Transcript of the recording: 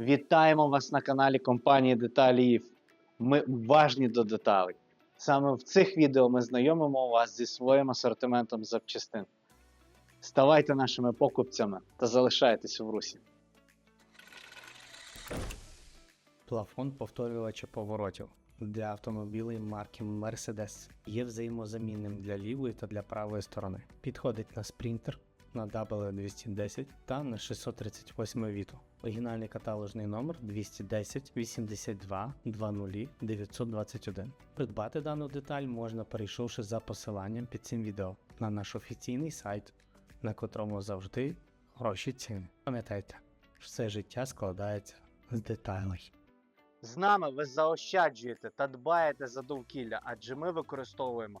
Вітаємо вас на каналі компанії Деталіїв. Ми уважні до деталей. Саме в цих відео ми знайомимо вас зі своїм асортиментом запчастин. Ставайте нашими покупцями та залишайтесь в русі. Плафон повторювача поворотів для автомобілів марки Mercedes є взаємозамінним для лівої та для правої сторони. Підходить на спринтер, на W210 та на 638 Віту. Оригінальний каталожний номер 210 82 20 921. Придбати дану деталь можна перейшовши за посиланням під цим відео на наш офіційний сайт, на котрому завжди гроші ціни. Пам'ятайте, все життя складається з деталей. З нами ви заощаджуєте та дбаєте за довкілля, адже ми використовуємо